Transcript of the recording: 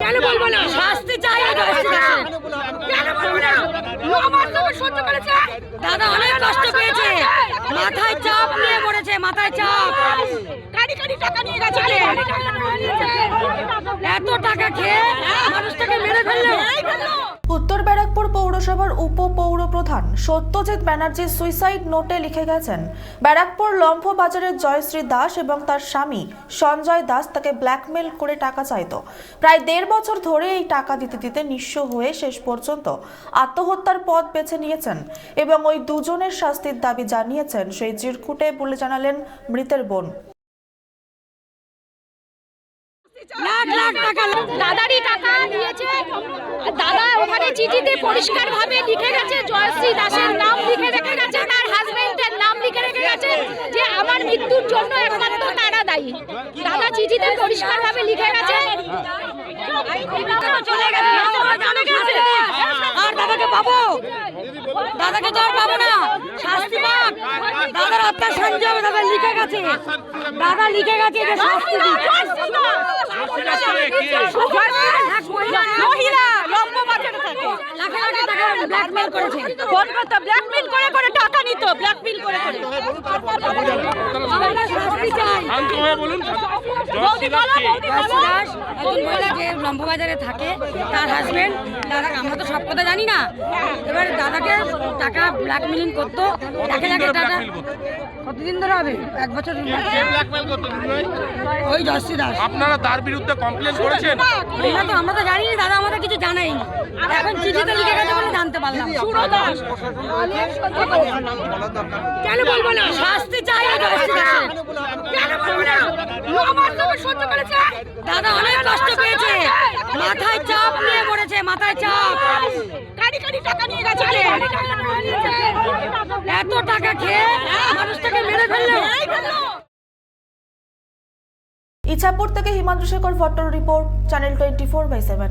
কেন বলব না? শাস্তি চাই কেন বলব না? দাদা অনেক কষ্ট পেয়েছে। মাথায় চাপ নিয়ে পড়েছে মাথায় চাপ। টাকা নিয়ে এত টাকা খেয়ে মানুষটাকে মেরে ফেলল। উত্তর পৌরসভার উপ পৌর প্রধান সত্যজিৎ ব্যানার্জি সুইসাইড নোটে লিখে গেছেন, ব্যারাকপুর লম্ফ বাজারের জয়শ্রী দাস এবং তার স্বামী সঞ্জয় দাস তাকে ব্ল্যাকমেল করে টাকা চাইতো। প্রায় দেড় বছর ধরে এই টাকা দিতে দিতে নিঃস্ব হয়ে শেষ পর্যন্ত আত্মহত্যার পথ বেছে নিয়েছেন এবং ওই দুজনের শাস্তির দাবি জানিয়েছেন সেই চিরকুটে বলে জানালেন মৃতের বোন। লাখ লাখ টাকা দাদারই টাকা নিয়েছে দাদা ওখানে চিঠিতে পরিষ্কার ভাবে লিখে গেছে জয়শ্রী দাসের নাম লিখে রেখে গেছে তার হাজবেন্ডের নাম লিখে রেখে গেছে যে আমার মৃত্যুর জন্য একমাত্র তারা দায়ী। দাদা চিঠিতে পরিষ্কার ভাবে লিখে গেছে। আর দাদাকে পাবো? দাদাকে তো আর পাবো না। শাস্তি পাক। দাদার আত্মা হবে দাদা লিখে গেছে। দাদা লিখে গেছে শাস্তি মহিলা লম্বা মাঠে থাকে লাখ লাখ টাকা ব্ল্যাকমেল করেছে। কলকাতা ব্ল্যাকমেল করে করে টাকা নিত ব্ল্যাকমেল করে করে আমরা শাস্তি চাই বলুন দাস। একজন মহিলা যে লম্ববাজারে থাকে তার হাজবেন্ড দাদা আমরা তো সব কথা জানি না। এবার দাদাকে টাকা ব্ল্যাকমেলিং করতো। লাখে টাকা কতদিন ধরে হবে? এক বছর? ওই জয়শ্রী দাস আপনারা তার বিরুদ্ধে কমপ্লেন করেছেন? আমরা তো আমরা তো জানি না দাদা আমাদের কিছু জানাইনি এখন চিঠিতে লিখে গেছে বলে জানতে পারলাম। কেন বলব না? শাস্তি চাই না শাস্তি চাই। কেন বলব না ও আমার সঙ্গে সহ্য করেছে দাদা অনেক কষ্ট পেয়েছে। মাথায় চাপ নিয়ে পড়েছে মাথায় চাপ। টাকা নিয়ে গেছে। এত টাকা খেয়ে মানুষটাকে মেরে ফেলল। ইছাপুর থেকে Himanshu Shekhar ভট্টর report channel twenty four by seven.